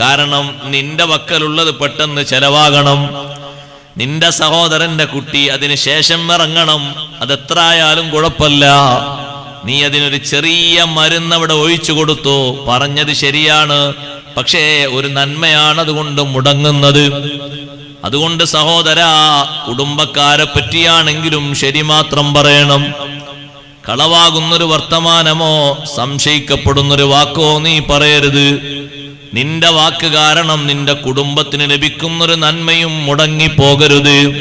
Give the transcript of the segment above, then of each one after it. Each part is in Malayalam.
കാരണം നിന്റെ വക്കലുള്ളത് പെട്ടെന്ന് ചെലവാകണം. നിന്റെ സഹോദരന്റെ കുട്ടി അതിന് ശേഷം ഇറങ്ങണം. അതെത്രായാലും കുഴപ്പമില്ല. നീ അതിനൊരു ചെറിയ മരുന്ന് അവിടെ ഒഴിച്ചു കൊടുത്തു. പറഞ്ഞത് ശരിയാണ്. പക്ഷേ ഒരു നന്മയാണ് അതുകൊണ്ട് മുടങ്ങുന്നത്. അതുകൊണ്ട് സഹോദര കുടുംബക്കാരെ പറ്റിയാണെങ്കിലും ശരി മാത്രം പറയണം. കളവാകുന്നൊരു വർത്തമാനമോ സംശയിക്കപ്പെടുന്നൊരു വാക്കോ നീ പറയരുത്. നിന്റെ വാക്ക് കാരണം നിന്റെ കുടുംബത്തിന് ലഭിക്കുന്നൊരു നന്മയും മുടങ്ങി മുടങ്ങിപ്പോകരുത്.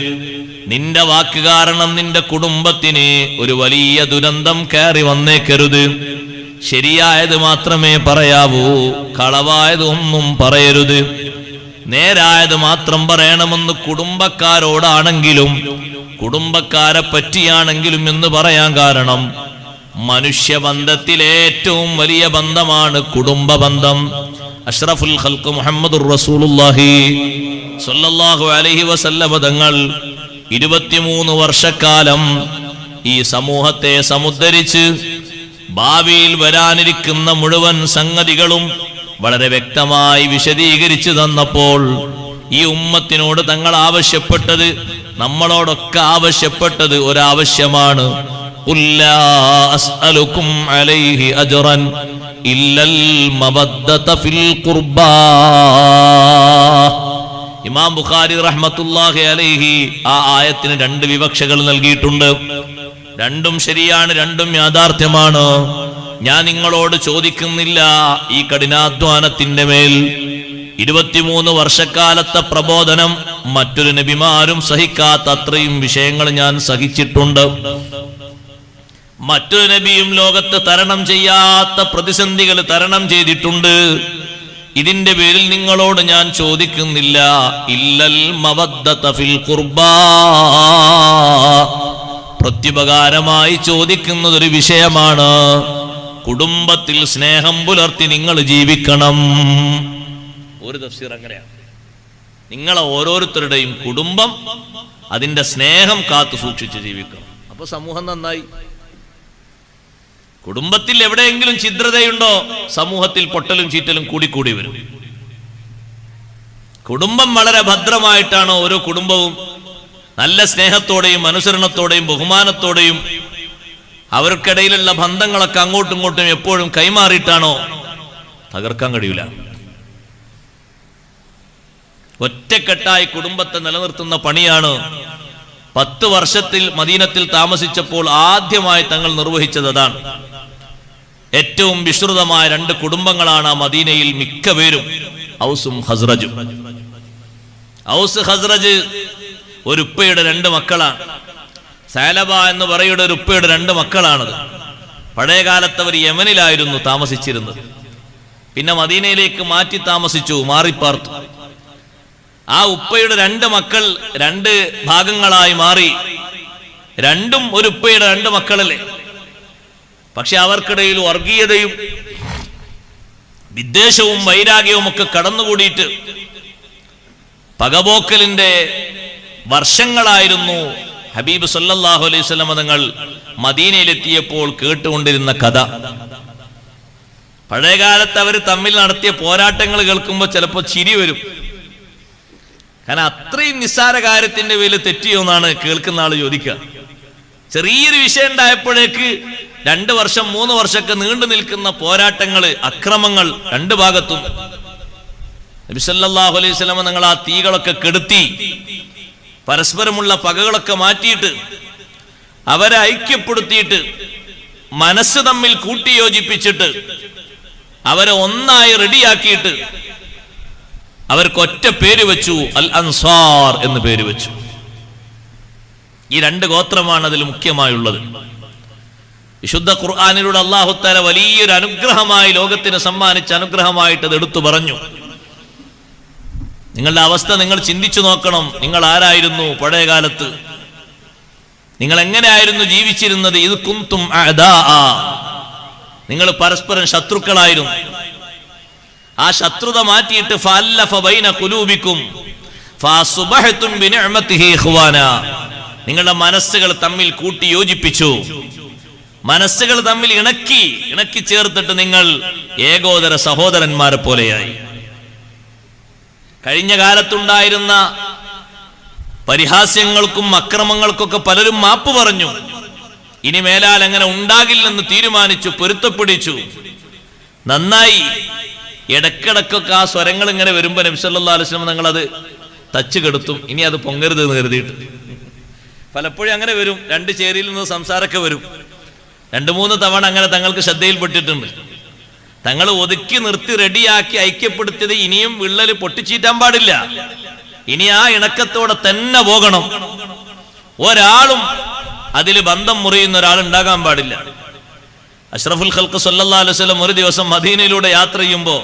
നിന്റെ വാക്ക് കാരണം നിന്റെ കുടുംബത്തിന് ഒരു വലിയ ദുരന്തം കയറി വന്നേക്കരുത്. ശരിയായത് മാത്രമേ പറയാവൂ കളവായത് ഒന്നും പറയരുത്. നേരായത് മാത്രം പറയണമെന്ന് കുടുംബക്കാരോടാണെങ്കിലും കുടുംബക്കാരെ പറ്റിയാണെങ്കിലും എന്ന് പറയാൻ കാരണം മനുഷ്യബന്ധത്തിൽ ഏറ്റവും വലിയ ബന്ധമാണ് കുടുംബ ബന്ധം അഷ്റഫുൽ ഖൽക്ക് മുഹമ്മദ് റസൂലുള്ളാഹി സ്വല്ലല്ലാഹു അലൈഹി വസല്ലമ തങ്ങൾ ഇരുപത്തിമൂന്ന് വർഷക്കാലം ഈ സമൂഹത്തെ സമുദ്ധരിച്ച് ഭാവിയിൽ വരാനിരിക്കുന്ന മുഴുവൻ സംഗതികളും വളരെ വ്യക്തമായി വിശദീകരിച്ചു തന്നപ്പോൾ ഈ ഉമ്മത്തിനോട് തങ്ങൾ ആവശ്യപ്പെട്ടത് നമ്മളോടൊക്കെ ആവശ്യപ്പെട്ടത് ഒരാവശ്യമാണ്. അലൈഹി അജറൻ. ഇല്ലൽ ഫിൽ ഖുർബാ. ഇമാം ബുഖാരി റഹ്മത്തുല്ലാഹി അലൈഹി ആ ആയത്തിന് രണ്ട് വിവക്ഷകൾ നൽകിയിട്ടുണ്ട്. രണ്ടും ശരിയാണ് രണ്ടും യാഥാർത്ഥ്യമാണ്. ഞാൻ നിങ്ങളോട് ചോദിക്കുന്നില്ല ഈ കഠിനാധ്വാനത്തിന്റെ മേൽ. ഇരുപത്തിമൂന്ന് വർഷക്കാലത്തെ പ്രബോധനം മറ്റൊരു നബിമാരും സഹിക്കാത്ത അത്രയും വിഷയങ്ങൾ ഞാൻ സഹിച്ചിട്ടുണ്ട്. മറ്റൊരു നബിയും ലോകത്ത് തരണം ചെയ്യാത്ത പ്രതിസന്ധികൾ തരണം ചെയ്തിട്ടുണ്ട്. ഇതിന്റെ പേരിൽ നിങ്ങളോട് ഞാൻ ചോദിക്കുന്നില്ല. ഇല്ലൽ മവദ്ദഫിൽ ഫിൽ ഖുർബാ. പ്രത്യുപകാരമായി ചോദിക്കുന്നത് ഒരു വിഷയമാണ്. കുടുംബത്തിൽ സ്നേഹം പുലർത്തി നിങ്ങൾ ജീവിക്കണം. ഒരു തഫ്സീർ അങ്ങനെയാണ്. നിങ്ങളെ ഓരോരുത്തരുടെയും കുടുംബം അതിന്റെ സ്നേഹം കാത്തു സൂക്ഷിച്ച് ജീവിക്കണം. അപ്പൊ സമൂഹം നന്നായി. കുടുംബത്തിൽ എവിടെയെങ്കിലും ഛിദ്രതയുണ്ടോ സമൂഹത്തിൽ പൊട്ടലും ചീറ്റലും കൂടിക്കൂടി വരും. കുടുംബം വളരെ ഭദ്രമായിട്ടാണ് ഓരോ കുടുംബവും നല്ല സ്നേഹത്തോടെയും അനുസരണത്തോടെയും ബഹുമാനത്തോടെയും അവർക്കിടയിലുള്ള ബന്ധങ്ങളൊക്കെ അങ്ങോട്ടും ഇങ്ങോട്ടും എപ്പോഴും കൈമാറിയിട്ടാണോ തകർക്കാൻ കഴിയില്ല ഒറ്റക്കെട്ടായി കുടുംബത്തെ നിലനിർത്തുന്ന പണിയാണ് പത്ത് വർഷത്തിൽ മദീനത്തിൽ താമസിച്ചപ്പോൾ ആദ്യമായി തങ്ങൾ നിർവഹിച്ചത് അതാണ്. ഏറ്റവും വിശ്രുതമായ രണ്ട് കുടുംബങ്ങളാണ് ആ മദീനയിൽ മിക്ക പേരും ഔസും ഹസ്രജും ഔസ് ഹസ്രജ് ഒരു ഉപ്പയുടെ രണ്ട് മക്കളാണ്. സാലബ എന്ന് പറയുന്ന ഒരു ഉപ്പയുടെ രണ്ട് മക്കളാണത്. പഴയ കാലത്ത് അവർ യമനിലായിരുന്നു താമസിച്ചിരുന്നത്. പിന്നെ മദീനയിലേക്ക് മാറ്റി താമസിച്ചു മാറിപ്പാർത്തു. ആ ഉപ്പയുടെ രണ്ട് മക്കൾ രണ്ട് ഭാഗങ്ങളായി മാറി. രണ്ടും ഒരു ഉപ്പയുടെ രണ്ട് മക്കളല്ലേ? പക്ഷെ അവർക്കിടയിൽ വർഗീയതയും വിദ്വേഷവും വൈരാഗ്യവും ഒക്കെ കടന്നുകൂടിയിട്ട് പകപോക്കലിന്റെ വർഷങ്ങളായിരുന്നു ഹബീബ് സല്ലാഹു അലൈഹി വസല്ലം തങ്ങൾ മദീനയിലെത്തിയപ്പോൾ കേട്ടുകൊണ്ടിരുന്ന കഥ. പഴയകാലത്ത് അവർ തമ്മിൽ നടത്തിയ പോരാട്ടങ്ങൾ കേൾക്കുമ്പോൾ ചിലപ്പോൾ ചിരി വരും. കാരണം അത്രയും നിസ്സാര കാര്യത്തിന്റെ പേരിൽ തെറ്റിയോ എന്നാണ് കേൾക്കുന്ന ആൾ ചോദിക്കുക. ചെറിയൊരു വിഷയം ഉണ്ടായപ്പോഴേക്ക് രണ്ട് വർഷം മൂന്ന് വർഷമൊക്കെ നീണ്ടു നിൽക്കുന്ന പോരാട്ടങ്ങൾ അക്രമങ്ങൾ രണ്ട് ഭാഗത്തും. നബിസല്ലാഹു അലൈഹി സ്വലമ നിങ്ങൾ ആ തീകളൊക്കെ കെടുത്തി പരസ്പരമുള്ള പകകളൊക്കെ മാറ്റിയിട്ട് അവരെ ഐക്യപ്പെടുത്തിയിട്ട് മനസ്സ് തമ്മിൽ കൂട്ടിയോജിപ്പിച്ചിട്ട് അവരെ ഒന്നായി റെഡിയാക്കിയിട്ട് അവർക്ക് ഒറ്റ പേര് വെച്ചു അൽ അൻസാർ എന്ന് പേര് വെച്ചു. ഈ രണ്ട് ഗോത്രമാണ് അതിൽ മുഖ്യമായുള്ളത്. വിശുദ്ധ ഖുർആാനിലൂടെ അള്ളാഹുത്താല വലിയൊരു അനുഗ്രഹമായി ലോകത്തിന് സമ്മാനിച്ച അനുഗ്രഹമായിട്ട് അത് എടുത്തു പറഞ്ഞു. നിങ്ങളുടെ അവസ്ഥ നിങ്ങൾ ചിന്തിച്ചു നോക്കണം. നിങ്ങൾ ആരായിരുന്നു പഴയ കാലത്ത് നിങ്ങൾ എങ്ങനെയായിരുന്നു ജീവിച്ചിരുന്നത്? ഇത് കുന്തും. നിങ്ങൾ പരസ്പരം ശത്രുക്കളായിരുന്നു. ആ ശത്രുത മാറ്റിയിട്ട് കുലൂബിക്കും നിങ്ങളുടെ മനസ്സുകൾ തമ്മിൽ കൂട്ടി യോജിപ്പിച്ചു മനസ്സുകൾ തമ്മിൽ ഇണക്കി ഇണക്കി ചേർത്തിട്ട് നിങ്ങൾ ഏകോദര സഹോദരന്മാരെ പോലെയായി. കഴിഞ്ഞ കാലത്തുണ്ടായിരുന്ന പരിഹാസ്യങ്ങൾക്കും അക്രമങ്ങൾക്കൊക്കെ പലരും മാപ്പ് പറഞ്ഞു. ഇനി മേലാൽ അങ്ങനെ ഉണ്ടാകില്ലെന്ന് തീരുമാനിച്ചു പൊരുത്തപ്പിടിച്ചു നന്നായി. ഇടക്കിടക്കൊക്കെ ആ സ്വരങ്ങൾ ഇങ്ങനെ വരുമ്പോ നബിസല്ലാ അലുസ്ലം അത് തച്ച് കെടുത്തും. ഇനി അത് പൊങ്ങരുത് എന്ന് കരുതിയിട്ട്. പലപ്പോഴും അങ്ങനെ വരും. രണ്ട് ചേരിയിൽ നിന്ന് സംസാരമൊക്കെ വരും. രണ്ട് മൂന്ന് തവണ അങ്ങനെ തങ്ങൾക്ക് ശ്രദ്ധയിൽപ്പെട്ടിട്ടുണ്ട്. തങ്ങൾ ഒതുക്കി നിർത്തി റെഡിയാക്കി ഐക്യപ്പെടുത്തിയത് ഇനിയും വിള്ളൽ പൊട്ടിച്ചീറ്റാൻ പാടില്ല. ഇനി ആ ഇണക്കത്തോടെ തന്നെ പോകണം. ഒരാളും അതിൽ ബന്ധം മുറിയുന്ന ഒരാൾ ഉണ്ടാകാൻ പാടില്ല. അഷ്റഫുൽ ഖൽക്ക് സല്ലാ അലൈഹി വസല്ലം ഒരു ദിവസം മദീനയിലൂടെ യാത്ര ചെയ്യുമ്പോൾ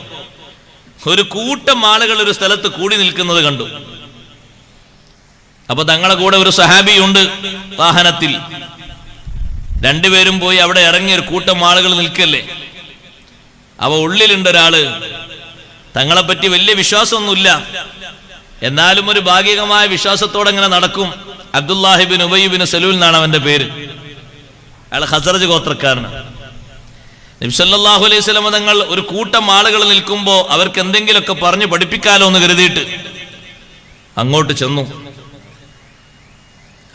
ഒരു കൂട്ടം ആളുകൾ ഒരു സ്ഥലത്ത് കൂടി നിൽക്കുന്നത് കണ്ടു. അപ്പൊ തങ്ങളുടെ കൂടെ ഒരു സഹാബിയുണ്ട് വാഹനത്തിൽ. രണ്ടുപേരും പോയി അവിടെ ഇറങ്ങി ഒരു കൂട്ടം ആളുകൾ നിൽക്കല്ലേ? അവ ഉള്ളിലുണ്ട് ഒരാൾ. തങ്ങളെ പറ്റി വലിയ വിശ്വാസമൊന്നുമില്ല. എന്നാലും ഒരു ഭാഗികമായ വിശ്വാസത്തോടെ അങ്ങനെ നടക്കും അബ്ദുല്ലാഹിബിൻ ഉബൈബിൻ സലൂൽ എന്നാണ് അവന്റെ പേര്. അയാൾ ഹസറജ് ഗോത്രക്കാരനാണ്. നബിസല്ലാഹു അലൈഹി തങ്ങൾ ഒരു കൂട്ടം ആളുകൾ നിൽക്കുമ്പോൾ അവർക്ക് എന്തെങ്കിലുമൊക്കെ പറഞ്ഞു പഠിപ്പിക്കാലോ എന്ന് കരുതിയിട്ട് അങ്ങോട്ട് ചെന്നു.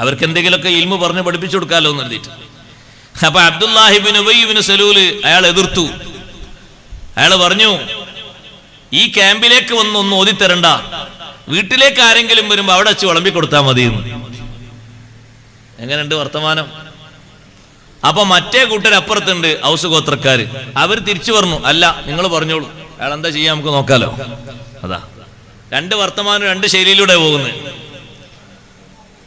അവർക്ക് എന്തെങ്കിലുമൊക്കെ ഇൽമ പറഞ്ഞ് പഠിപ്പിച്ചു കൊടുക്കാലോ എന്ന് കരുതിയിട്ട്. അപ്പൊ അബ്ദുല്ലാഹിബിൻ ഉബൈബിന് സലൂൽ അയാൾ എതിർത്തു. അയാൾ പറഞ്ഞു ഈ ക്യാമ്പിലേക്ക് വന്ന് ഒന്ന് ഓതിത്തരണ്ട. വീട്ടിലേക്ക് ആരെങ്കിലും വരുമ്പോ അവിടെ വെച്ച് വിളമ്പി കൊടുത്താൽ മതി എങ്ങനെയുണ്ട് വർത്തമാനം? അപ്പൊ മറ്റേ കൂട്ടരപ്പുറത്തുണ്ട് ഹൗസ് ഗോത്രക്കാര്. അവർ തിരിച്ചു പറഞ്ഞു അല്ല നിങ്ങൾ പറഞ്ഞോളൂ. അയാൾ എന്താ ചെയ്യാൻ നമുക്ക് നോക്കാലോ. അതാ. രണ്ട് വർത്തമാനം രണ്ട് ശൈലിയിലൂടെ പോകുന്നത്.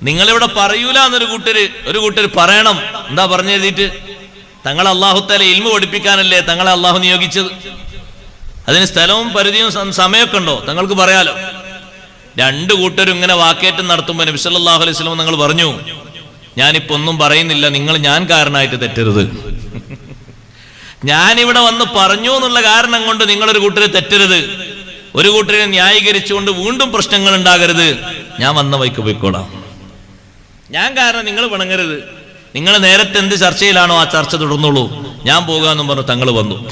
നിങ്ങളിവിടെ പറയൂല എന്നൊരു കൂട്ടര് ഒരു കൂട്ടര് പറയണം. എന്താ പറഞ്ഞു എഴുതിയിട്ട്? തങ്ങളെ അള്ളാഹുത്തല ഇൽമ പഠിപ്പിക്കാനല്ലേ തങ്ങളെ അള്ളാഹു നിയോഗിച്ചത്? അതിന് സ്ഥലവും പരിധിയും സമയമൊക്കെ ഉണ്ടോ? തങ്ങൾക്ക് പറയാലോ. രണ്ടു കൂട്ടരും ഇങ്ങനെ വാക്കേറ്റം നടത്തുമ്പോൾ നബി സല്ലല്ലാഹു അലൈഹി സ്വലം നിങ്ങൾ പറഞ്ഞു ഞാനിപ്പോ ഒന്നും പറയുന്നില്ല. നിങ്ങൾ ഞാൻ കാരണമായിട്ട് തെറ്റരുത്. ഞാനിവിടെ വന്ന് പറഞ്ഞു എന്നുള്ള കാരണം കൊണ്ട് നിങ്ങളൊരു കൂട്ടരെ തെറ്റരുത്. ഒരു കൂട്ടരെ ന്യായീകരിച്ചുകൊണ്ട് വീണ്ടും പ്രശ്നങ്ങൾ ഉണ്ടാകരുത്. ഞാൻ വന്ന വൈക്ക് പോയിക്കോളാം. ഞാൻ കാരണം നിങ്ങൾ പിണങ്ങരുത്. നിങ്ങൾ നേരത്തെ എന്ത് ചർച്ചയിലാണോ ആ ചർച്ച തുടർന്നുള്ളൂ. ഞാൻ പോകാമെന്നും പറഞ്ഞു തങ്ങൾ വന്നു.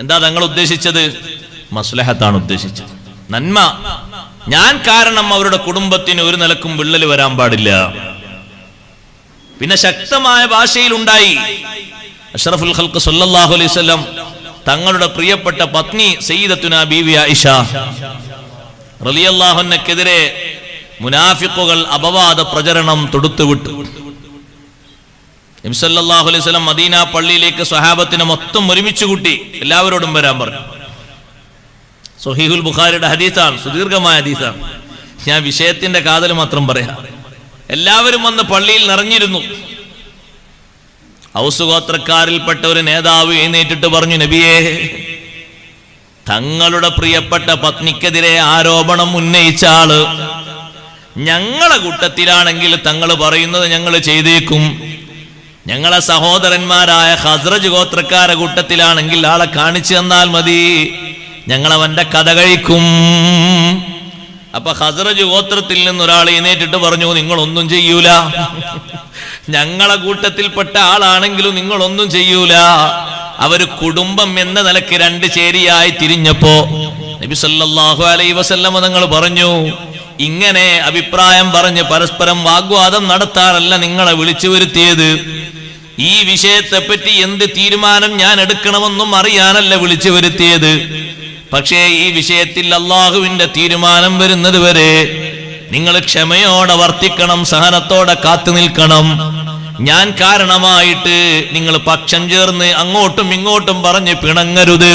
എന്താ തങ്ങൾ ഉദ്ദേശിച്ചത്? മസ്ലഹത്താണ് ഉദ്ദേശിച്ചത്. നന്മ. ഞാൻ കാരണം അവരുടെ കുടുംബത്തിന് ഒരു നിലക്കും വിള്ളൽ വരാൻ പാടില്ല. പിന്നെ ശക്തമായ ഭാഷയിൽ ഉണ്ടായി. അഷറഫുൽ ഖൽക്ക് സല്ലാഹു അലൈഹി തങ്ങളുടെ പ്രിയപ്പെട്ട പത്നി സയ്യിദത്തുന ബീവി ആയിഷ റളിയല്ലാഹുവിനെതിരെ മുനാഫിക്കുകൾ അപവാദ പ്രചരണം തൊടുത്തുവിട്ടു. എംസല്ലാഹു അലൈഹി സ്വലം മദീന പള്ളിയിലേക്ക് സ്വഹാബത്തിനെ മൊത്തം ഒരുമിച്ച് കൂട്ടി എല്ലാവരോടും വരാൻ പറഞ്ഞു. സൊഹീഹുൽ ബുഖാരിയുടെ ഹദീസാണ് സുദീർഘമായ ഹദീസാണ്. ഞാൻ വിഷയത്തിന്റെ കാതൽ മാത്രം പറയാം. എല്ലാവരും വന്ന് പള്ളിയിൽ നിറഞ്ഞിരുന്നു. ഔസുഗോത്രക്കാരിൽപ്പെട്ട ഒരു നേതാവ് എഴുന്നേറ്റിട്ട് പറഞ്ഞു നബിയേ തങ്ങളുടെ പ്രിയപ്പെട്ട പത്നിക്കെതിരെ ആരോപണം ഉന്നയിച്ച ആൾ ഞങ്ങളെ കൂട്ടത്തിലാണെങ്കിൽ തങ്ങൾ പറയുന്നത് ഞങ്ങൾ ചെയ്തേക്കും. ഞങ്ങളെ സഹോദരന്മാരായ ഹസ്രജ് ഗോത്രക്കാരെ കൂട്ടത്തിലാണെങ്കിൽ ആളെ കാണിച്ചു തന്നാൽ മതി. ഞങ്ങളവന്റെ കഥ കഴിക്കും. അപ്പൊ ഹസ്രജ് ഗോത്രത്തിൽ നിന്നൊരാൾ എഴുന്നേറ്റിട്ട് പറഞ്ഞു നിങ്ങൾ ഒന്നും ചെയ്യൂല. ഞങ്ങളെ കൂട്ടത്തിൽപ്പെട്ട ആളാണെങ്കിലും നിങ്ങൾ ഒന്നും ചെയ്യൂല. അവർ കുടുംബം എന്ന നിലയ്ക്ക് രണ്ട് ചേരിയായി തിരിഞ്ഞപ്പോ നബി സല്ലല്ലാഹു അലൈഹി വസല്ലമ തങ്ങൾ പറഞ്ഞു ഇങ്ങനെ അഭിപ്രായം പറഞ്ഞ് പരസ്പരം വാഗ്വാദം നടത്താറല്ല നിങ്ങളെ വിളിച്ചു വരുത്തിയത്. ഈ വിഷയത്തെപ്പറ്റി എന്ത് തീരുമാനം ഞാൻ എടുക്കണമെന്നും അറിയാനല്ല വിളിച്ചു വരുത്തിയത്. പക്ഷേ ഈ വിഷയത്തിൽ അള്ളാഹുവിന്റെ തീരുമാനം വരുന്നത് വരെ നിങ്ങൾ ക്ഷമയോടെ വർത്തിക്കണം സഹനത്തോടെ കാത്തു നിൽക്കണം. ഞാൻ കാരണമായിട്ട് നിങ്ങൾ പക്ഷം ചേർന്ന് അങ്ങോട്ടും ഇങ്ങോട്ടും പറഞ്ഞ് പിണങ്ങരുത്.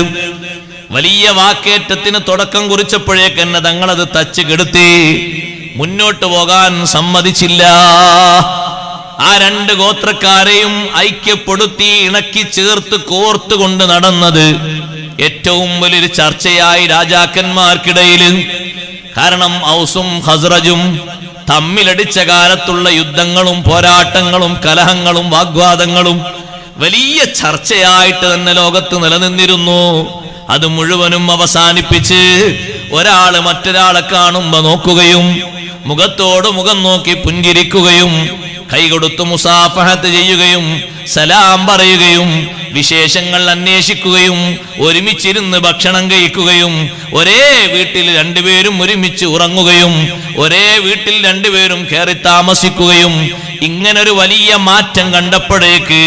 വലിയ വാക്കേറ്റത്തിന് തുടക്കം കുറിച്ചപ്പോഴേക്ക് എന്നെ തങ്ങളത് തച്ച് കെടുത്തി. മുന്നോട്ട് പോകാൻ സമ്മതിച്ചില്ല. ആ രണ്ട് ഗോത്രക്കാരെയും ഐക്യപ്പെടുത്തി ഇണക്കി ചേർത്ത് കോർത്തുകൊണ്ട് നടന്നത് ഏറ്റവും വലിയൊരു ചർച്ചയായി രാജാക്കന്മാർക്കിടയിൽ കാരണം ഔസും ഹസ്രജും തമ്മിലടിച്ച കാലത്തുള്ള യുദ്ധങ്ങളും പോരാട്ടങ്ങളും കലഹങ്ങളും വാഗ്വാദങ്ങളും വലിയ ചർച്ചയായിട്ട് തന്നെ ലോകത്ത് നിലനിന്നിരുന്നു. അത് മുഴുവനും അവസാനിപ്പിച്ച് ഒരാൾ മറ്റൊരാളെ കാണുമ്പോ നോക്കുകയും മുഖത്തോട് മുഖം നോക്കി പുഞ്ചിരിക്കുകയും കൈകൊടുത്ത് മുസാഫഹത്ത് ചെയ്യുകയും സലാം പറയുകയും വിശേഷങ്ങൾ അന്വേഷിക്കുകയും ഒരുമിച്ചിരുന്ന് ഭക്ഷണം കഴിക്കുകയും ഒരേ വീട്ടിൽ രണ്ടുപേരും ഒരുമിച്ച് ഉറങ്ങുകയും ഒരേ വീട്ടിൽ രണ്ടുപേരും കയറി താമസിക്കുകയും ഇങ്ങനൊരു വലിയ മാറ്റം കണ്ടപ്പോഴേക്ക്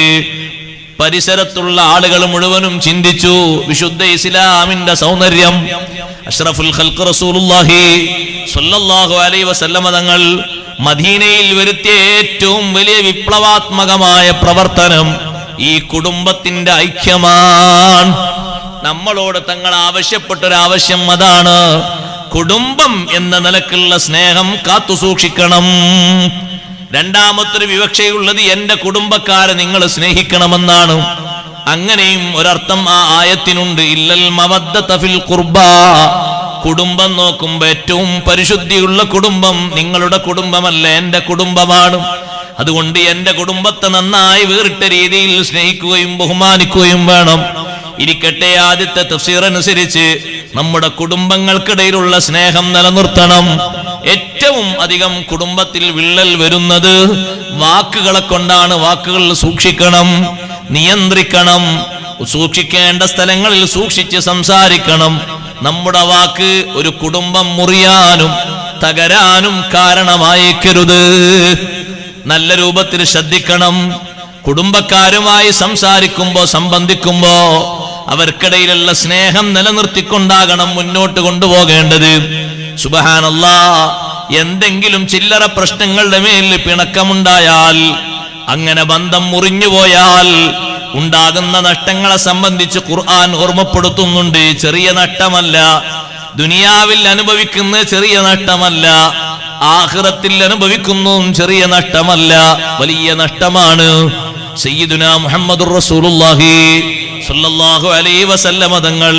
പരിസരത്തുള്ള ആളുകൾ മുഴുവനും ചിന്തിച്ചു വിശുദ്ധ ഇസ്ലാമിന്റെ സൗന്ദര്യം. അഷ്റഫുൽ ഖൽഖ് റസൂലുള്ളാഹി സ്വല്ലല്ലാഹു അലൈഹി വസല്ലമ തങ്ങൾ മദീനയിൽ വരുത്തിയ ഏറ്റവും വലിയ വിപ്ലവാത്മകമായ പ്രവർത്തനം ഈ കുടുംബത്തിന്റെ ഐക്യമാണ്. നമ്മളോട് തങ്ങൾ ആവശ്യപ്പെട്ടൊരാവശ്യം അതാണ്. കുടുംബം എന്ന നിലക്കുള്ള സ്നേഹം കാത്തു സൂക്ഷിക്കണം രണ്ടാമത്തൊരു വിവക്ഷയുള്ളത് എന്റെ കുടുംബക്കാരെ നിങ്ങൾ സ്നേഹിക്കണമെന്നാണ്. അങ്ങനെയും ഒരർത്ഥം ആ ആയത്തിനുണ്ട്. ഇല്ലൽ മവദ്ദ തഫിൽ ഖുർബ. കുടുംബം നോക്കുമ്പോ ഏറ്റവും പരിശുദ്ധിയുള്ള കുടുംബം നിങ്ങളുടെ കുടുംബമല്ല എന്റെ കുടുംബമാണ്. അതുകൊണ്ട് എന്റെ കുടുംബത്തെ നന്നായി വേറിട്ട രീതിയിൽ സ്നേഹിക്കുകയും ബഹുമാനിക്കുകയും വേണം. ഇരിക്കട്ടെ ആദ്യത്തെ തഫ്സീർ അനുസരിച്ച് നമ്മുടെ കുടുംബങ്ങൾക്കിടയിലുള്ള സ്നേഹം നിലനിർത്തണം. ഏറ്റവും അധികം കുടുംബത്തിൽ വിള്ളൽ വരുന്നത് വാക്കുകളെ കൊണ്ടാണ് വാക്കുകൾ സൂക്ഷിക്കണം നിയന്ത്രിക്കണം സൂക്ഷിക്കേണ്ട സ്ഥലങ്ങളിൽ സൂക്ഷിച്ച് സംസാരിക്കണം. നമ്മുടെ വാക്ക് ഒരു കുടുംബം മുറിയാനും തകരാനും കാരണമായേക്കരുത്. നല്ല രൂപത്തിൽ ശ്രദ്ധിക്കണം. കുടുംബക്കാരുമായി സംസാരിക്കുമ്പോ സംബന്ധിക്കുമ്പോ അവർക്കിടയിലുള്ള സ്നേഹം നിലനിർത്തിക്കൊണ്ടാകണം മുന്നോട്ട് കൊണ്ടുപോകേണ്ടത്. സുബഹാനല്ലാ എന്തെങ്കിലും ചില്ലറ പ്രശ്നങ്ങളുടെ മേൽ പിണക്കമുണ്ടായാൽ അങ്ങനെ ബന്ധം മുറിഞ്ഞുപോയാൽ ഉണ്ടാകുന്ന നഷ്ടങ്ങളെ സംബന്ധിച്ച് ഖുർആൻ ഓർമ്മപ്പെടുത്തുന്നുണ്ട്. ചെറിയ നഷ്ടമല്ല. ദുനിയാവിൽ അനുഭവിക്കുന്ന ചെറിയ നഷ്ടമല്ല. ആഹ്റത്തിൽ അനുഭവിക്കുന്നതും ചെറിയ നഷ്ടമല്ല. വലിയ നഷ്ടമാണ്. സയ്യിദുന മുഹമ്മദ് റസൂലുള്ളാഹി സല്ലല്ലാഹു അലൈഹി വസല്ലമ തങ്ങൾ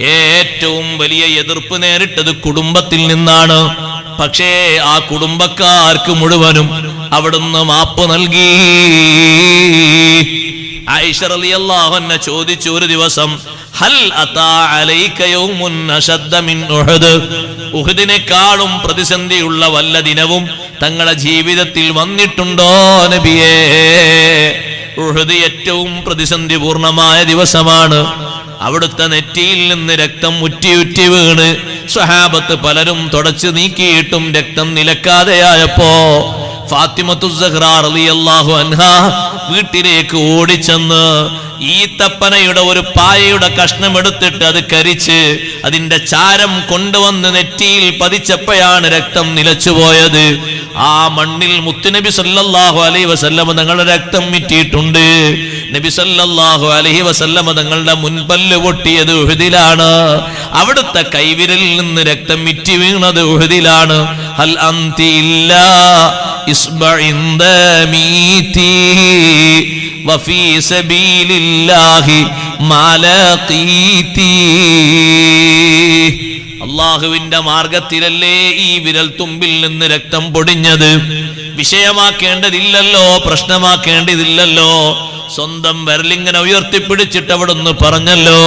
ഏറ്റവും വലിയ എതിർപ്പ് നേരിട്ടത് കുടുംബത്തിൽ നിന്നാണ്. പക്ഷേ ആ കുടുംബക്കാർക്ക് മുഴുവനും അവിടുന്ന് മാപ്പ് നൽകി. ആയിഷ റളിയല്ലാഹു അൻഹ ചോദിച്ചു ഒരു ദിവസം ഹൽ ഉഹദിനെക്കാളും പ്രതിസന്ധിയുള്ള വല്ല ദിനവും തങ്ങളുടെ ജീവിതത്തിൽ വന്നിട്ടുണ്ടോ നബിയേ? ഉഹദ് ഏറ്റവും പ്രതിസന്ധി പൂർണമായ ദിവസമാണ്. അവിടുത്തെ നെറ്റിയിൽ നിന്ന് രക്തം ഉറ്റിയുറ്റി വീണ്. സ്വഹാബത്ത് പലരും തുടച്ചു നീക്കിയിട്ടും രക്തം നിലക്കാതെയായപ്പോ ഫാത്തിമത്തു റളിയല്ലാഹു അൻഹ വീട്ടിലേക്ക് ഓടിച്ചെന്ന് ഈ തപ്പനയുടെ ഒരു പായയുടെ കഷ്ണം എടുത്തിട്ട് അത് കരിച്ച് അതിന്റെ ചാരം കൊണ്ടുവന്ന് നെറ്റിയിൽ പതിച്ചപ്പോഴാണ് രക്തം നിലച്ചുപോയത്. ആ മണ്ണിൽ മുത്തുനബി സല്ലാഹു അലൈ വസല്ലം തങ്ങളുടെ രക്തം മിറ്റിയിട്ടുണ്ട് നബി സല്ലല്ലാഹു അലൈഹി വസല്ലമ തങ്ങളുടെ മുൻപല്ല് പൊട്ടിയത് ഉഹദിലാണ്. അവിടുത്തെ കൈവിരലിൽ നിന്ന് രക്തം മിറ്റി വീണത് ഉഹദിലാണ്. ഹൽ അന്തി അള്ളാഹുവിന്റെ മാർഗത്തിലല്ലേ ഈ വിരൽ തുമ്പിൽ നിന്ന് രക്തം പൊടിഞ്ഞത്? വിഷയമാക്കേണ്ടതില്ലല്ലോ പ്രശ്നമാക്കേണ്ടതില്ലല്ലോ. സ്വന്തം വിരലിങ്ങനെ ഉയർത്തിപ്പിടിച്ചിട്ട് അവിടെ ഒന്ന് പറഞ്ഞല്ലോ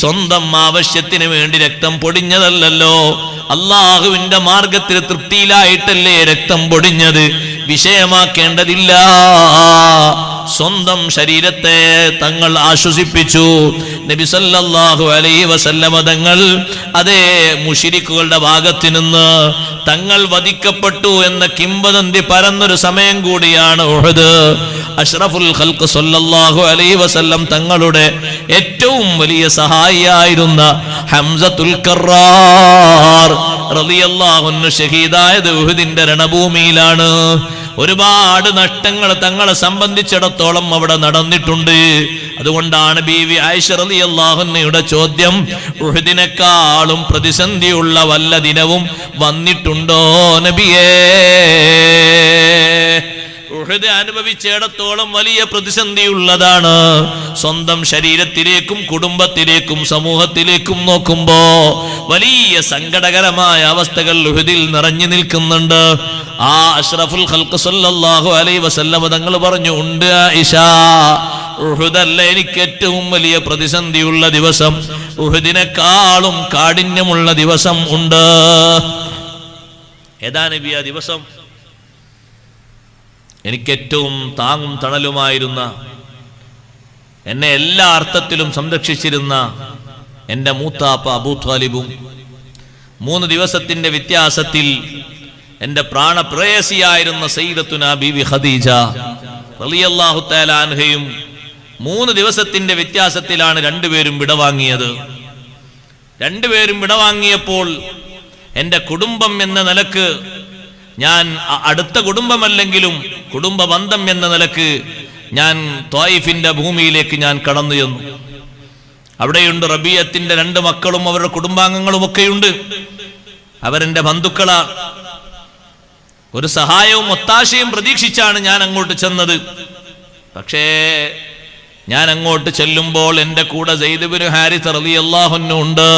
സ്വന്തം ആവശ്യത്തിന് വേണ്ടി രക്തം പൊടിഞ്ഞതല്ലല്ലോ. അള്ളാഹുവിന്റെ മാർഗത്തിൽ തൃപ്തിയിലായിട്ടല്ലേ രക്തം പൊടിഞ്ഞത്? വിഷയമാക്കേണ്ടതില്ല. സ്വന്തം ശരീരത്തെ തങ്ങൾ ആശ്വസിപ്പിച്ചു. നബി സല്ലല്ലാഹു അലൈഹി വസല്ലമ തങ്ങൾ അതേ മുഷിരിക്കുകളുടെ ഭാഗത്ത് നിന്ന് തങ്ങൾ വധിക്കപ്പെട്ടു എന്ന കിംവദന്തി പരന്നൊരു സമയം കൂടിയാണ് ഉഹദ്. അഷ്റഫുൽ ഖൽക്ക് സല്ലല്ലാഹു അലൈഹി വസല്ലം തങ്ങളുടെ ഏറ്റവും വലിയ സഹായിയായിരുന്ന ഹംസത്തുൽ കറാർ. റളിയല്ലാഹു അൻഹു ഷഹീദായത് ഉഹുദിന്റെ രണഭൂമിയിലാണ്. ഒരുപാട് നഷ്ടങ്ങൾ തങ്ങളെ സംബന്ധിച്ചിടത്തോളം അവിടെ നടന്നിട്ടുണ്ട്. അതുകൊണ്ടാണ് ബീവി ആയിഷ അള്ളാഹുന്നയുടെ ചോദ്യം ഉഹുദിനെക്കാളും പ്രതിസന്ധിയുള്ള വല്ല ദിനവും വന്നിട്ടുണ്ടോ നബിയേ? ഉഹദ് അനുഭവിച്ചിടത്തോളം വലിയ പ്രതിസന്ധി ഉള്ളതാണ് സ്വന്തം ശരീരത്തിലേക്കും കുടുംബത്തിലേക്കും സമൂഹത്തിലേക്കും നോക്കുമ്പോ വലിയ സങ്കടകരമായ അവസ്ഥകൾ ഉഹദിൽ നിറഞ്ഞു നിൽക്കുന്നുണ്ട്. ആ അഷ്റഫുൽ ഖൽഖ് സല്ലല്ലാഹു അലൈഹി വസല്ലമ തങ്ങൾ പറഞ്ഞു ഉണ്ട് ആയിഷ ഉഹുദല്ല എനിക്ക് ഏറ്റവും വലിയ പ്രതിസന്ധിയുള്ള ദിവസം. ഉഹുദിനെക്കാളും കാഠിന്യമുള്ള ദിവസം ഉണ്ട്. ഏതാ നബി ആ ദിവസം? എനിക്ക് ഏറ്റവും താങ്ങും തണലുമായിരുന്ന എന്നെ എല്ലാ അർത്ഥത്തിലും സംരക്ഷിച്ചിരുന്ന എന്റെ മൂത്താപ്പ അബൂ ത്വാലിബും മൂന്ന് ദിവസത്തിന്റെ വ്യത്യാസത്തിൽ എന്റെ പ്രാണപ്രേയസിയായിരുന്ന സയ്യിദത്തുന ബിവി ഖദീജ റളിയല്ലാഹു തആല അൻഹയും മൂന്ന് ദിവസത്തിന്റെ വ്യത്യാസത്തിലാണ് രണ്ടുപേരും വിടവാങ്ങിയത്. രണ്ടുപേരും വിടവാങ്ങിയപ്പോൾ എന്റെ കുടുംബം എന്ന നിലയ്ക്ക് ഞാൻ അടുത്ത കുടുംബമല്ലെങ്കിലും കുടുംബ ബന്ധം എന്ന നിലയ്ക്ക് ഞാൻ ത്വായിഫിന്റെ ഭൂമിയിലേക്ക് ഞാൻ കടന്നു ചെന്നു. അവിടെയുണ്ട് റബിയത്തിന്റെ രണ്ട് മക്കളും അവരുടെ കുടുംബാംഗങ്ങളും ഒക്കെയുണ്ട്. അവരെന്റെ ബന്ധുക്കളാ. ഒരു സഹായവും ഒത്താശയും പ്രതീക്ഷിച്ചാണ് ഞാൻ അങ്ങോട്ട് ചെന്നത്. പക്ഷേ ഞാൻ അങ്ങോട്ട് ചെല്ലുമ്പോൾ എന്റെ കൂടെ ജയ്ദബിന് ഹാരിസ് റളിയല്ലാഹുന്നു ഉണ്ട്.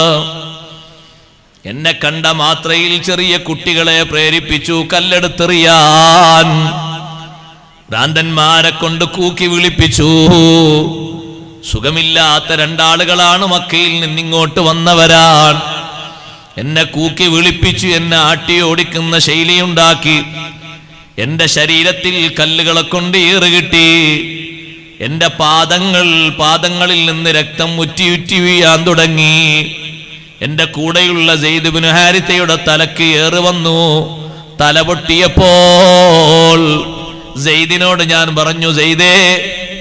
എന്നെ കണ്ട മാത്രയിൽ ചെറിയ കുട്ടികളെ പ്രേരിപ്പിച്ചു കല്ലെടുത്തെറിയാൻ. ഭ്രാന്തന്മാരെ കൊണ്ട് കൂക്കി വിളിപ്പിച്ചു. സുഖമില്ലാത്ത രണ്ടാളുകളാണ് മക്കയിൽ നിന്നിങ്ങോട്ട് വന്നവരാൻ എന്നെ കൂക്കി വിളിപ്പിച്ചു എന്നെ ആട്ടി ഓടിക്കുന്ന ശൈലിയുണ്ടാക്കി. എന്റെ ശരീരത്തിൽ കല്ലുകളെ കൊണ്ട് ഏറുകിട്ടി എന്റെ പാദങ്ങൾ പാദങ്ങളിൽ നിന്ന് രക്തം ഉറ്റി ഉറ്റി വീഴാൻ തുടങ്ങി. എന്റെ കൂടെയുള്ള ജെയ്ദുബിന് ഹാരിത്തയുടെ തലക്ക് ഏറ് വന്നു. തല പൊട്ടിയപ്പോൾ ഞാൻ പറഞ്ഞു ജെയ്ദേ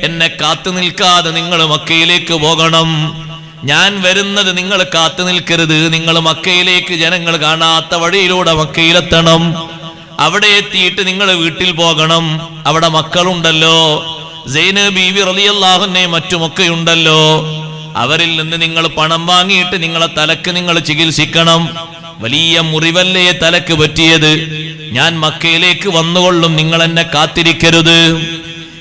എന്നെ കാത്തു നിൽക്കാതെ നിങ്ങൾ മക്കയിലേക്ക് പോകണം. ഞാൻ വരുന്നത് നിങ്ങൾ കാത്തു നിൽക്കരുത്. നിങ്ങൾ മക്കയിലേക്ക് ജനങ്ങൾ കാണാത്ത വഴിയിലൂടെ മക്കയിലെത്തണം. അവിടെ എത്തിയിട്ട് നിങ്ങൾ വീട്ടിൽ പോകണം. അവിടെ മക്കളുണ്ടല്ലോ. സൈന ബീവി റലിയല്ലാഹുനെ മറ്റുമൊക്കെ ഉണ്ടല്ലോ അവരിൽ നിന്ന് നിങ്ങൾ പണം വാങ്ങിയിട്ട് നിങ്ങളെ തലക്ക് നിങ്ങൾ ചികിത്സിക്കണം. വലിയ മുറിവല്ലേ തലക്ക് പറ്റിയത്? ഞാൻ മക്കയിലേക്ക് വന്നുകൊള്ളും നിങ്ങൾ എന്നെ കാത്തിരിക്കരുത്.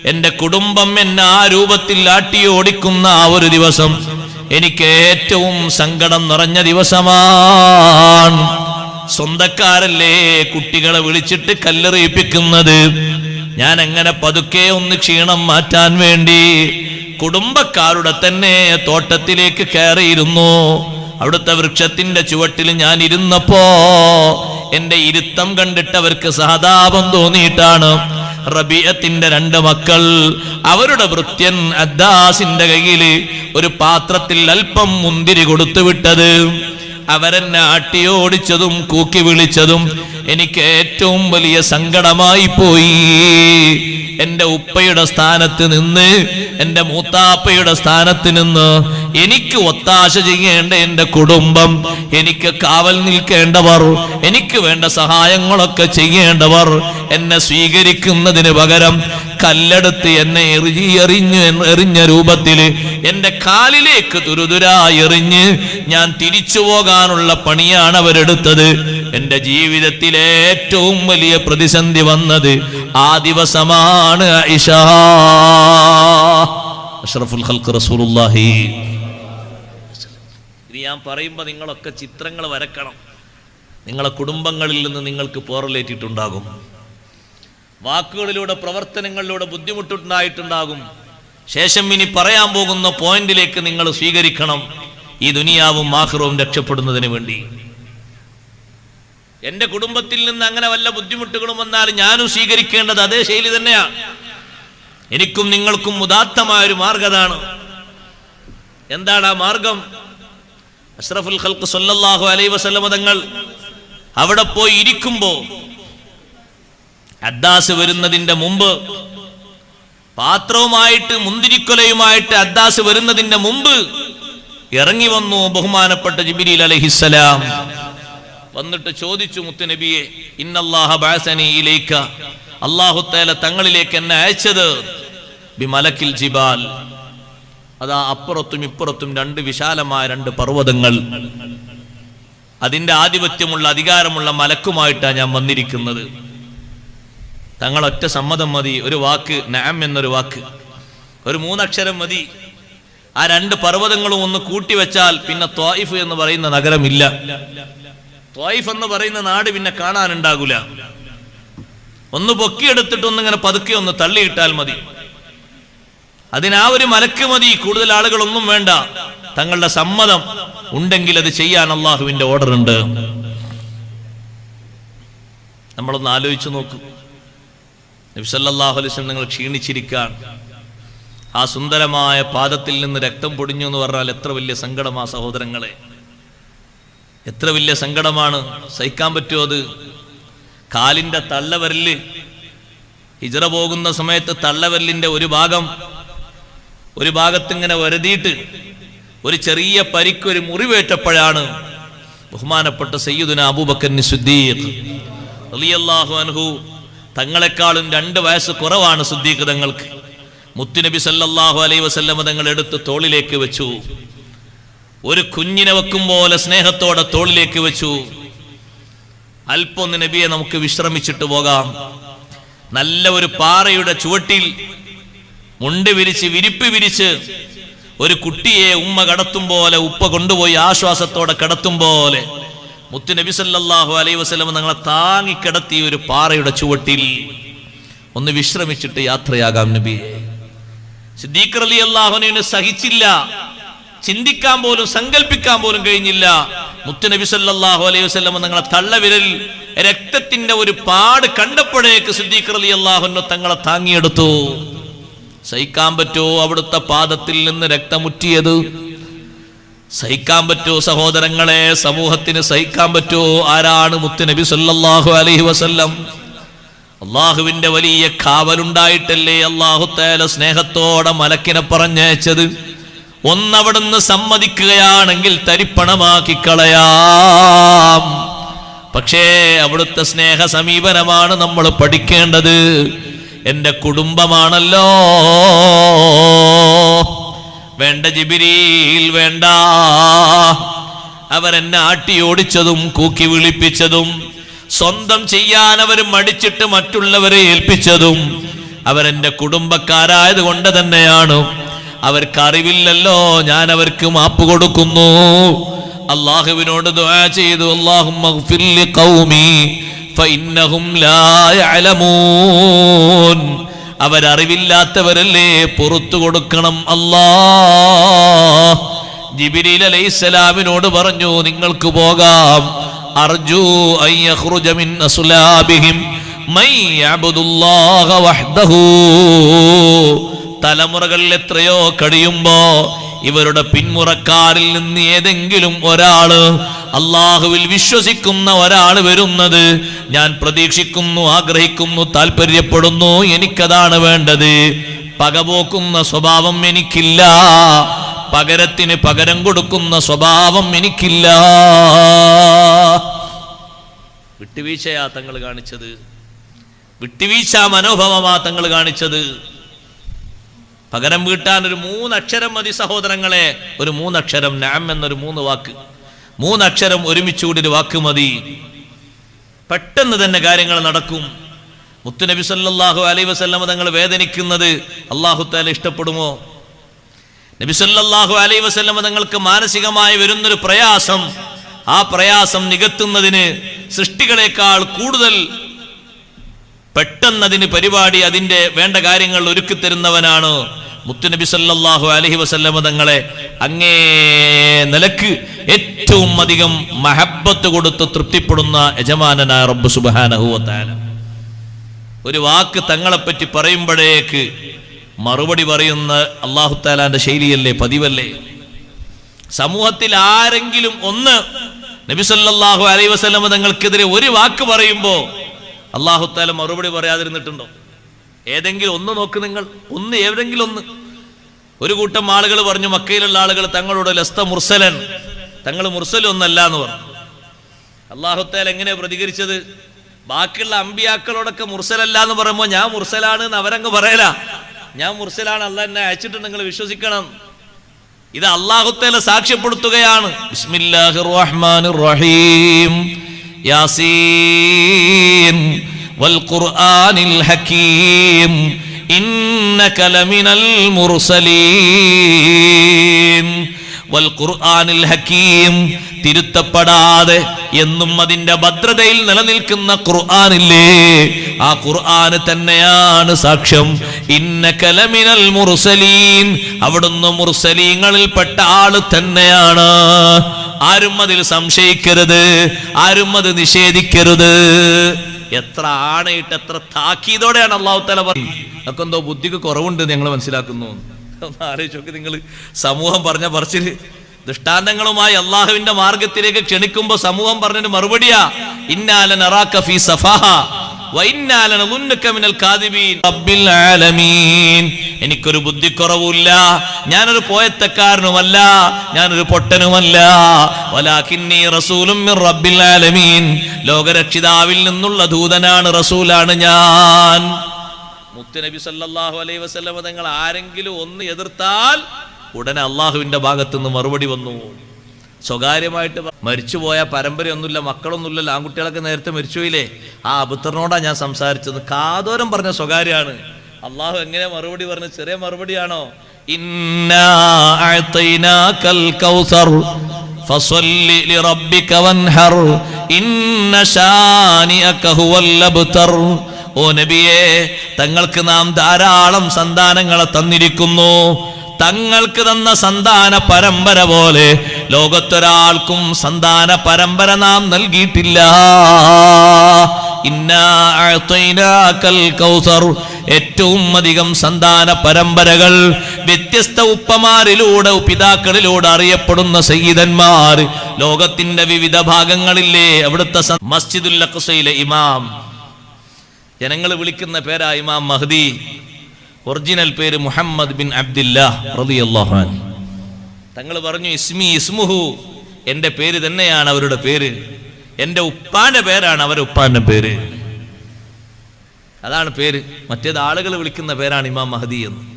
എന്റെ കുടുംബം എന്നെ ആ രൂപത്തിൽ ആട്ടി ഓടിക്കുന്ന ആ ഒരു ദിവസം എനിക്ക് ഏറ്റവും സങ്കടം നിറഞ്ഞ ദിവസമാണ്. സ്വന്തക്കാരല്ലേ കുട്ടികളെ വിളിച്ചിട്ട് കല്ലെറിയിപ്പിക്കുന്നത്? ഞാൻ എങ്ങനെ പതുക്കെ ഒന്ന് ക്ഷീണം മാറ്റാൻ വേണ്ടി കുടുംബക്കാരുടെ തന്നെ തോട്ടത്തിലേക്ക് കയറിയിരുന്നു. അവിടുത്തെ വൃക്ഷത്തിന്റെ ചുവട്ടിൽ ഞാൻ ഇരുന്നപ്പോ എന്റെ ഇരുത്തം കണ്ടിട്ട് അവർക്ക് സഹതാപം തോന്നിയിട്ടാണ്. റബിയത്തിന്റെ രണ്ട് മക്കൾ അവരുടെ വൃത്യൻ അദ്ദാസിന്റെ കയ്യിൽ ഒരു പാത്രത്തിൽ അല്പം മുന്തിരി കൊടുത്തു വിട്ടത് അവരെന്നെ ആട്ടിയോടിച്ചതും കൂക്കി വിളിച്ചതും എനിക്ക് ഏറ്റവും വലിയ സങ്കടമായി പോയി. എന്റെ ഉപ്പയുടെ സ്ഥാനത്ത് നിന്ന് എന്റെ മൂത്താപ്പയുടെ സ്ഥാനത്ത് നിന്ന് എനിക്ക് ഒത്താശ ചെയ്യേണ്ട എന്റെ കുടുംബം എനിക്ക് കാവൽ നിൽക്കേണ്ടവർ എനിക്ക് വേണ്ട സഹായങ്ങളൊക്കെ ചെയ്യേണ്ടവർ എന്നെ സ്വീകരിക്കുന്നതിന് പകരം കല്ലെടുത്ത് എന്നെ എറിഞ്ഞ് എറിഞ്ഞ് എറിഞ്ഞ രൂപത്തിൽ എന്റെ കാലിലേക്ക് തുരുതുരായി എറിഞ്ഞ് ഞാൻ തിരിച്ചു പോകാനുള്ള പണിയാണ് അവരെടുത്തത്. എന്റെ ജീവിതത്തിലെ ഏറ്റവും വലിയ പ്രതിസന്ധി വന്നത് ആ ദിവസമാണ് അഷ്റഫുൽ റസൂലുള്ളാഹി. ഇത് ഞാൻ പറയുമ്പോൾ നിങ്ങളൊക്കെ ചിത്രങ്ങൾ വരക്കണം. നിങ്ങളെ കുടുംബങ്ങളിൽ നിന്ന് നിങ്ങൾക്ക് പോറലേറ്റിട്ടുണ്ടാകും. വാക്കുകളിലൂടെ പ്രവർത്തനങ്ങളിലൂടെ ബുദ്ധിമുട്ടുണ്ടായിട്ടുണ്ടാകും. ശേഷം ഇനി പറയാൻ പോകുന്ന പോയിന്റിലേക്ക് നിങ്ങൾ സ്വീകരിക്കണം. ഈ ദുനിയാവും മാഹ്റവും രക്ഷപ്പെടുന്നതിന് വേണ്ടി. എന്റെ കുടുംബത്തിൽ നിന്ന് അങ്ങനെ വല്ല ബുദ്ധിമുട്ടുകളും വന്നാൽ ഞാനും സ്വീകരിക്കേണ്ടത് അതേ ശൈലി തന്നെയാണ് എനിക്കും നിങ്ങൾക്കും ഉദാത്തമായ ഒരു മാർഗതാണ്. എന്താണ് ആ മാർഗം? അഷ്റഫുൽ ഖൽക്ക് സൊല്ലാഹു അലൈഹി വസല്ലമ തങ്ങൾ അവിടെ പോയി ഇരിക്കുമ്പോ അദ്ദാസ് വരുന്നതിന്റെ മുമ്പ് പാത്രവുമായിട്ട് മുന്തിരിക്കൊലയുമായിട്ട് അദ്ദാസ് വരുന്നതിന്റെ മുമ്പ് ഇറങ്ങി വന്നു ബഹുമാനപ്പെട്ട ജിബിരിൽ അലഹിസലാം വന്നിട്ട് ചോദിച്ചു മുത്തുനബിയെ ഇന്നല്ലാഹ അള്ളാഹു തേല തങ്ങളിലേക്ക് എന്നെ അയച്ചത് ബിമലക്കിൽ ജിബാൽ. അതാ അപ്പുറത്തും ഇപ്പുറത്തും രണ്ട് വിശാലമായ രണ്ട് പർവതങ്ങൾ. അതിന്റെ ആധിപത്യമുള്ള അധികാരമുള്ള മലക്കുമായിട്ടാണ് ഞാൻ വന്നിരിക്കുന്നത്. തങ്ങൾ ഒറ്റ സമ്മതം മതി ഒരു വാക്ക് നാം എന്നൊരു വാക്ക്. ഒരു മൂന്നക്ഷരം മതി. ആ രണ്ട് പർവതങ്ങളും ഒന്ന് കൂട്ടിവെച്ചാൽ പിന്നെ ത്വായിഫ് എന്ന് പറയുന്ന നഗരമില്ല. ത്വായിഫ് എന്ന് പറയുന്ന നാട് പിന്നെ കാണാനുണ്ടാകൂല. ഒന്ന് പൊക്കിയെടുത്തിട്ട് ഇങ്ങനെ പതുക്കെ ഒന്ന് തള്ളിയിട്ടാൽ മതി. അതിനാ ഒരു മലക്ക് മതി കൂടുതൽ ആളുകളൊന്നും വേണ്ട. തങ്ങളുടെ സമ്മതം ഉണ്ടെങ്കിൽ അത് ചെയ്യാൻ അള്ളാഹുവിന്റെ ഓർഡർ ഉണ്ട്. നമ്മളൊന്ന് ആലോചിച്ചു നോക്കൂ. നബിസല്ലാഹു നിങ്ങൾ ക്ഷീണിച്ചിരിക്കാൻ ആ സുന്ദരമായ പാദത്തിൽ നിന്ന് രക്തം പൊടിഞ്ഞു എന്ന് പറഞ്ഞാൽ എത്ര വലിയ സങ്കടമാ സഹോദരങ്ങളെ. എത്ര വലിയ സങ്കടമാണ്. സഹിക്കാൻ പറ്റുമോ അത്? കാലിന്റെ തള്ളവരൽ ഹിജറ പോകുന്ന സമയത്ത് തള്ളവരലിന്റെ ഒരു ഭാഗം ഒരു ഭാഗത്തിങ്ങനെ വരുതിയിട്ട് ഒരു ചെറിയ പരിക്ക് ഒരു മുറിവേറ്റപ്പോഴാണ് ബഹുമാനപ്പെട്ട സയ്യിദുന അബൂബക്കർ സിദ്ദീഖ് റളിയല്ലാഹു അൻഹു തങ്ങളെക്കാളും രണ്ട് വയസ്സ് കുറവാണ് സുദ്ദീഖ് തങ്ങൾക്ക്. മുത്തുനബി സല്ലാഹു അലൈ വസല്ലമ തങ്ങൾ എടുത്ത് തോളിലേക്ക് വെച്ചു. ഒരു കുഞ്ഞിനെ വെക്കും പോലെ സ്നേഹത്തോടെ തോളിലേക്ക് വെച്ചു. അല്പൊന്ന് നബിയെ നമുക്ക് വിശ്രമിച്ചിട്ട് പോകാം. നല്ല ഒരു പാറയുടെ ചുവട്ടിൽ മുണ്ട് വിരിച്ച് വിരിപ്പ് വിരിച്ച് ഒരു കുട്ടിയെ ഉമ്മ കടത്തും പോലെ ഉപ്പ കൊണ്ടുപോയി ആശ്വാസത്തോടെ കടത്തും പോലെ മുത്തു നബി സല്ലല്ലാഹു അലൈഹി വസ്ലം ഞങ്ങളെ താങ്ങി കിടത്തി ഒരു പാറയുടെ ചുവട്ടിൽ ഒന്ന് വിശ്രമിച്ചിട്ട് യാത്രയാകാം നബി. സിദ്ദീഖർ അലി അള്ളാഹുനെ സഹിച്ചില്ല. ചിന്തിക്കാൻ പോലും സങ്കല്പിക്കാൻ പോലും കഴിഞ്ഞില്ല. മുത്തു നബി സല്ലല്ലാഹു അലൈഹി വസ്ലം നിങ്ങളെ തള്ളവിരൽ രക്തത്തിന്റെ ഒരു പാട് കണ്ടപ്പോഴേക്ക് സിദ്ദീഖർ അലി അള്ളാഹുവിനെ തങ്ങളെ താങ്ങിയെടുത്തു. സഹിക്കാൻ പറ്റുമോ അവിടുത്തെ പാദത്തിൽ നിന്ന് രക്തമുറ്റിയത്? സഹിക്കാൻ പറ്റുമോ സഹോദരങ്ങളെ സമൂഹത്തിന് സഹിക്കാൻ പറ്റുമോ ആരാണ് മുത്തു നബി സല്ലല്ലാഹു അലൈഹി വസല്ലം? അള്ളാഹുവിന്റെ വലിയ കാവലുണ്ടായിട്ടല്ലേ അള്ളാഹു തേല സ്നേഹത്തോടെ മലക്കിനെ പറഞ്ഞയച്ചത്? ഒന്നവിടുന്ന് സമ്മതിക്കുകയാണെങ്കിൽ തരിപ്പണമാക്കി കളയാം. പക്ഷേ അവിടുത്തെ സ്നേഹ സമീപനമാണ് നമ്മൾ പഠിക്കേണ്ടത്. എന്റെ കുടുംബമാണല്ലോ. വേണ്ട ജിബിരിയിൽ വേണ്ട. അവരെന്നെ ആട്ടി ഓടിച്ചതും കൂക്കി വിളിപ്പിച്ചതും സ്വന്തം ചെയ്യാൻ അവർ മടിച്ചിട്ട് മറ്റുള്ളവരെ ഏൽപ്പിച്ചതും അവരെന്റെ കുടുംബക്കാരായത് കൊണ്ട് തന്നെയാണ്. അവർക്ക് അറിവില്ലല്ലോ ഞാൻ അവർക്ക് മാപ്പ് കൊടുക്കുന്നു. അള്ളാഹുവിനോട് ദുആ ചെയ്തു ഫഇന്നഹും ലാ യഅലമൂൻ. അവരറിവില്ലാത്തവരല്ലേ? പുറത്തു കൊടുക്കണം അല്ലാ ജിബിരിൽ അലൈഹിസ്സലാമിനോട് പറഞ്ഞു നിങ്ങൾക്ക് പോകാം. അർജു വഹ്ദഹു. തലമുറകൾ എത്രയോ കഴിയുമ്പോ ഇവരുടെ പിന്മുറക്കാരിൽ നിന്ന് ഏതെങ്കിലും ഒരാൾ അള്ളാഹുവിൽ വിശ്വസിക്കുന്ന ഒരാൾ വരുന്നത് ഞാൻ പ്രതീക്ഷിക്കുന്നു ആഗ്രഹിക്കുന്നു താല്പര്യപ്പെടുന്നു എനിക്കതാണ് വേണ്ടത്. പകപോക്കുന്ന സ്വഭാവം എനിക്കില്ല. പകരത്തിന് പകരം കൊടുക്കുന്ന സ്വഭാവം എനിക്കില്ല. വിട്ടുവീഴ്ചയാ തങ്ങൾ കാണിച്ചത്. വിട്ടുവീഴ്ച മനോഭവമാ തങ്ങൾ കാണിച്ചത്. പകരം വീട്ടാൻ ഒരു മൂന്നക്ഷരം മതി സഹോദരങ്ങളെ. ഒരു മൂന്നക്ഷരം നാം എന്നൊരു മൂന്ന് വാക്ക്. മൂന്നക്ഷരം ഒരുമിച്ചുകൂടി ഒരു വാക്ക് മതി. പെട്ടെന്ന് തന്നെ കാര്യങ്ങൾ നടക്കും. മുത്തുനബി സല്ലാഹു അലൈ വസ്ലമ തങ്ങൾ വേദനിക്കുന്നത് അള്ളാഹു താല ഇഷ്ടപ്പെടുമോ? നബി സല്ലാഹു അലൈ വസ്ലമ തങ്ങൾക്ക് മാനസികമായി വരുന്നൊരു പ്രയാസം ആ പ്രയാസം നികത്തുന്നതിന് സൃഷ്ടികളെക്കാൾ കൂടുതൽ പെട്ടെന്നതിന് പരിപാടി അതിന്റെ വേണ്ട കാര്യങ്ങൾ ഒരുക്കി തരുന്നവനാണ് മുത്തുനബി സല്ലാഹു അലഹി വസല്ലമ തങ്ങളെ അങ്ങേ നിലയ്ക്ക് ഏറ്റവും അധികം മഹബത്ത് കൊടുത്ത് തൃപ്തിപ്പെടുന്ന യജമാനനായ റബ്ബ് സുബ്ഹാനഹു വതആല. ഒരു വാക്ക് തങ്ങളെപ്പറ്റി പറയുമ്പോഴേക്ക് മറുപടി പറയുന്ന അള്ളാഹു താലാന്റെ ശൈലിയല്ലേ പതിവല്ലേ? സമൂഹത്തിൽ ആരെങ്കിലും ഒന്ന് നബിസല്ലാഹു വസല്ലമ തങ്ങൾക്കെതിരെ ഒരു വാക്ക് പറയുമ്പോ അള്ളാഹു മറുപടി പറയാതിരുന്നിട്ടുണ്ടോ? ഏതെങ്കിലും ഒന്ന് നോക്ക് നിങ്ങൾ. ഒന്ന് ഏതെങ്കിലും ഒന്ന്. ഒരു കൂട്ടം ആളുകൾ പറഞ്ഞു മക്കയിലുള്ള ആളുകൾ തങ്ങളോട് ലസ്ത മുർസലൻ. തങ്ങൾ മുർസലൊന്നല്ല എന്ന് പറഞ്ഞു. അള്ളാഹുത്തേൽ എങ്ങനെ പ്രതികരിച്ചത്? ബാക്കിയുള്ള അമ്പിയാക്കളോടൊക്കെ മുർസലല്ല എന്ന് പറയുമ്പോൾ ഞാൻ മുർസലാണ് എന്ന് അവരങ്ങ് പറയല. ഞാൻ മുർസലാണ് അല്ല എന്നെ അയച്ചിട്ട് നിങ്ങൾ വിശ്വസിക്കണം. ഇത് അള്ളാഹുത്തേല സാക്ഷ്യപ്പെടുത്തുകയാണ്. ബിസ്മില്ലാഹിർ റഹ്മാനിർ റഹീം. യാസീൻ. ഹകീം ഇന്നക ലമിനൽ മുർസലീൻ. വൽ ഖുർആനിൽ ഹകീം തിരുത്തപ്പെടാതെ എന്നും അതിന്റെ ഭദ്രതയിൽ നിലനിൽക്കുന്ന ഖുർആാനില്ലേ? ആ ഖുർആന് തന്നെയാണ് സാക്ഷ്യം. ഇന്ന കലമിനൽ മുർസലീൻ അവിടുന്ന് മുർസലീങ്ങളിൽപ്പെട്ട ആൾ തന്നെയാണ്. ആരും അതിൽ സംശയിക്കരുത് ആരും അത് നിഷേധിക്കരുത്. എത്ര ആണയിട്ട് എത്ര താക്കീതോടെയാണ് അള്ളാഹു തല പറയുന്നത് അതൊക്കെ എന്തോ ബുദ്ധിക്ക് കുറവുണ്ട് ഞങ്ങൾ മനസ്സിലാക്കുന്നു. ഒന്ന് ആലോചിച്ച് നോക്ക് നിങ്ങൾ സമൂഹം പറഞ്ഞ പറച്ചിൽ ദൃഷ്ടാന്തങ്ങളുമായി അള്ളാഹുവിന്റെ മാർഗത്തിലേക്ക് ക്ഷണിക്കുമ്പോ സമൂഹം പറഞ്ഞതിന് മറുപടിയാ ഇന്നാലൻ അറാഖ് സഫാഹ. എനിക്കൊരു ബുദ്ധിക്കുറവുമില്ല. ഞാനൊരു പോയത്തക്കാരനുമല്ല. ഞാനൊരു പൊട്ടനുമല്ല. ലോകരക്ഷിതാവിൽ നിന്നുള്ള ദൂതനാണ് റസൂലാണ് ഞാൻ. മുത്തുനബി സല്ലല്ലാഹു അലൈഹി വസല്ലമ തങ്ങൾ ആരെങ്കിലും ഒന്ന് എതിർത്താൽ ഉടനെ അള്ളാഹുവിന്റെ ഭാഗത്തുനിന്ന് മറുപടി വന്നു. സ്വകാര്യമായിട്ട് മരിച്ചുപോയ പരമ്പരയൊന്നുമില്ല മക്കളൊന്നുമില്ലല്ലോ ആൺകുട്ടികളൊക്കെ നേരത്തെ മരിച്ചുപോയില്ലേ? ആ അബുത്തറിനോടാ ഞാൻ സംസാരിച്ചത്. കാതോരം പറഞ്ഞ സ്വകാര്യമാണ് അള്ളാഹു എങ്ങനെ മറുപടി പറഞ്ഞു? ചെറിയ മറുപടിയാണോ? ഓ നബിയെ തങ്ങൾക്ക് നാം ധാരാളം സന്താനങ്ങളെ തന്നിരിക്കുന്നു. തങ്ങൾക്ക് തന്ന സന്താന പരമ്പര പോലെ ലോകത്തൊരാൾക്കും സന്താന പരമ്പര നാം നൽകിയിട്ടില്ല. ഏറ്റവും അധികം സന്താന പരമ്പരകൾ വ്യത്യസ്ത ഉപ്പമാരിലൂടെ പിതാക്കളിലൂടെ അറിയപ്പെടുന്ന സയ്യിദന്മാർ. ലോകത്തിന്റെ വിവിധ ഭാഗങ്ങളിലെ അവിടുത്തെ മസ്ജിദുൽ ഇമാം. ജനങ്ങൾ വിളിക്കുന്ന പേരാ ഇമാം മഹദി. ഒറിജിനൽ പേര് മുഹമ്മദ് ബിൻ അബ്ദില്ലാഹ് തങ്ങൾ പറഞ്ഞു ഇസ്മി ഇസ്മുഹു. എന്റെ പേര് തന്നെയാണ് അവരുടെ പേര്. എന്റെ ഉപ്പാന്റെ പേരാണ് അവരുടെ ഉപ്പാന്റെ പേര്. അതാണ് പേര്. മറ്റേത് ആളുകൾ വിളിക്കുന്ന പേരാണ് ഇമാം മഹദി എന്ന്.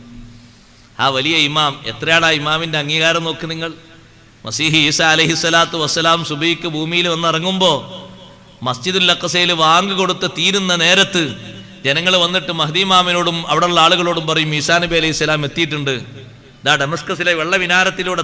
ആ വലിയ ഇമാം എത്രയാണ് ആ ഇമാമിന്റെ അംഗീകാരം നോക്ക് നിങ്ങൾ? മസീഹി ഈസ അലഹി സ്വലാത്തു വസ്സലാം സുബൈക്ക് ഭൂമിയിൽ വന്നിറങ്ങുമ്പോൾ മസ്ജിദുൽ അക്കസയിൽ വാങ്ങ് കൊടുത്ത് തീരുന്ന നേരത്ത് ജനങ്ങൾ വന്നിട്ട് മഹദീമാമിനോടും അവിടെയുള്ള ആളുകളോടും പറയും ഈസാ അലൈഹി സ്വലാം എത്തിയിട്ടുണ്ട്. ഇതാ ഡമസ്കസിലെ വെള്ള വിനാരത്തിലൂടെ